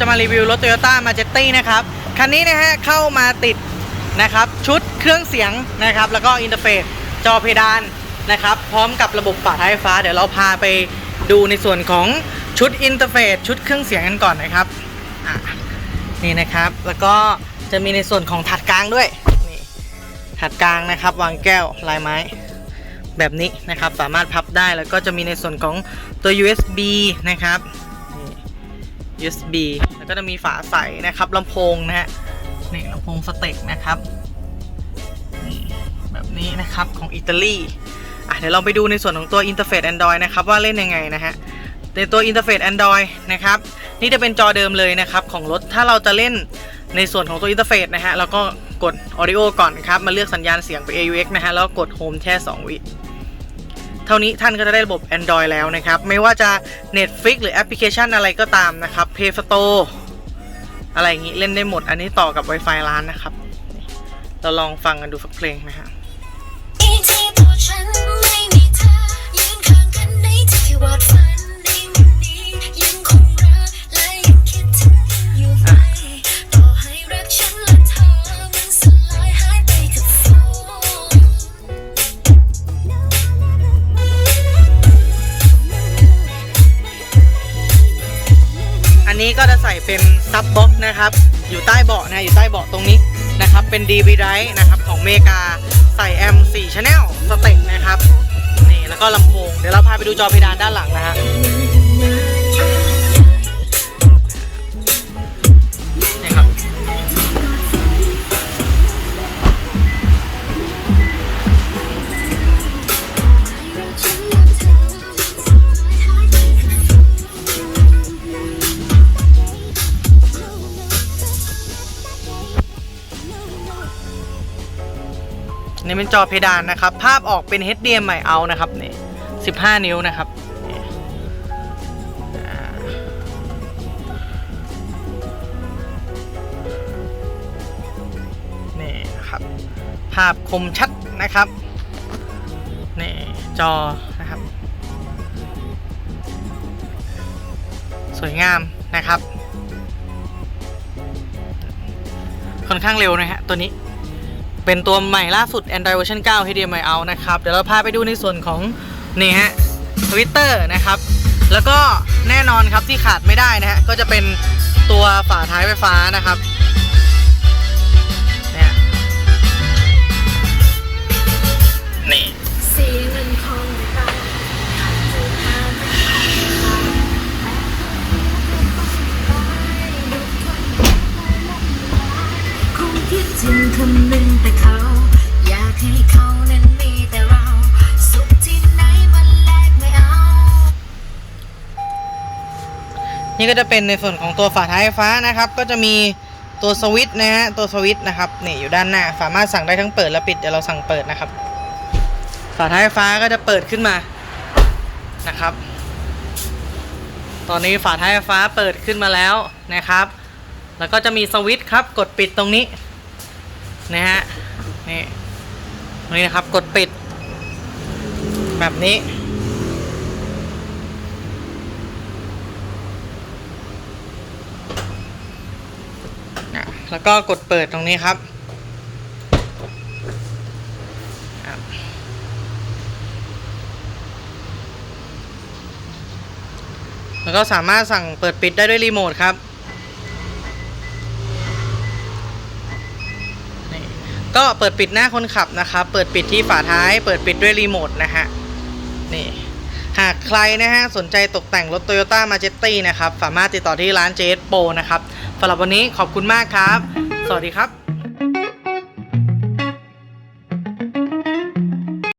จะมารีวิวรถ Toyota m a j e t i นะครับ คันนี้นะฮะเข้ามาติดนะครับชุดเครื่องเสียงนะครับ แล้วก็อินเทอร์เฟซจอเพดานนะครับ พร้อมกับระบบฝาท้ายฟ้า เดี๋ยวเราพาไปดูในส่วนของชุดอินเทอร์เฟซชุดเครื่องเสียงกันก่อนนะครับนี่นะครับ แล้วก็จะมีในส่วนของถัดกลางด้วยนี่ถัดกลางนะครับ วางแก้วลายไม้แบบนี้นะครับ สามารถพับได้แล้วก็จะมีในส่วนของตัว USB นะครับ USB แล้วก็จะมีฝาใสนะครับลำโพงนะฮะนี่ลำโพงสเต็กนะครับนี่แบบนี้นะครับของอิตาลีอะเดี๋ยวเราไปดูในส่วนของตัวอินเทอร์เฟซ Android นะครับว่าเล่นยังไงนะฮะในตัวอินเทอร์เฟซ Android นะครับนี่จะเป็นจอเดิมเลยนะครับของรถถ้าเราจะเล่นในส่วนของตัวอินเทอร์เฟซนะฮะเราก็กด Audio ก่อนครับมาเลือกสัญญาณเสียงไป AUX นะฮะแล้วก็กด Home แค่2วิ เท่านี้ท่านก็จะได้ระบบ Android แล้วนะครับ ไม่ว่าจะ Netflix หรือแอปพลิเคชันอะไรก็ตามนะครับ Play Store อะไรอย่างนี้เล่นได้หมด อันนี้ต่อกับ Wi-Fi ร้านนะครับ เราลองฟังกันดูสักเพลงนะฮะที่ตัวฉันไม่มีเธอยืนข้างกันในที่ที่วัด อันนี้ก็จะใส่เป็นซับบ็อกนะครับ อยู่ใต้เบาะนะ อยู่ใต้เบาะตรงนี้นะครับ เป็น DV Drive นะครับของเมกา ใส่แอม4 Channel สเต็กนะครับ นี่แล้วก็ลำโพง เดี๋ยวเราพาไปดูจอเพดานด้านหลังนะฮะ นี่เป็นจอเพดานนะครับ ภาพออกเป็น HDMI out นะครับนี่15 นิ้วนะครับนี่ครับ ภาพคมชัดนะครับนี่จอนะครับ สวยงามนะครับ ค่อนข้างเร็วนะฮะตัวนี้ เป็นตัวใหม่ล่าสุด Android version 9 HDMI out นะครับ เดี๋ยวเราพาไปดูในส่วนของนี่ฮะ Twitter นะครับ แล้วก็แน่นอนครับที่ขาดไม่ได้นะฮะ ก็จะเป็นตัวฝาท้ายไฟฟ้านะครับ ถึงคำนึงแต่เขา อยากให้เขานั้นมีแต่เรา สุขที่ไหนมันแลกไม่เอา นี่ก็จะเป็นในส่วนของตัวฝาท้ายไฟฟ้านะครับ ก็จะมีตัวสวิตช์นะฮะตัวสวิตช์นะครับนี่อยู่ด้านหน้าสามารถสั่งได้ทั้งเปิดและปิดเดี๋ยวเราสั่งเปิดนะครับ ฝาท้ายไฟฟ้าก็จะเปิดขึ้นมานะครับ ตอนนี้ฝาท้ายไฟฟ้าเปิดขึ้นมาแล้วนะครับ แล้วก็จะมีสวิตช์ครับ กดปิดตรงนี้ นะฮะนี่นี้นะครับกดปิด แบบนี้อะแล้วก็กดเปิดตรงนี้ครับแล้วก็สามารถสั่งเปิดปิดได้ด้วยรีโมทครับ ก็เปิดปิดหน้าคนขับนะครับ เปิดปิดที่ฝาท้าย เปิดปิดด้วยรีโมทนะฮะ นี่ หากใครนะฮะสนใจตกแต่งรถ Toyota m a j e t i นะครับ สามารถติดต่อที่ร้าน JS Pro นะครับสำหรับวันนี้ขอบคุณมากครับ สวัสดีครับ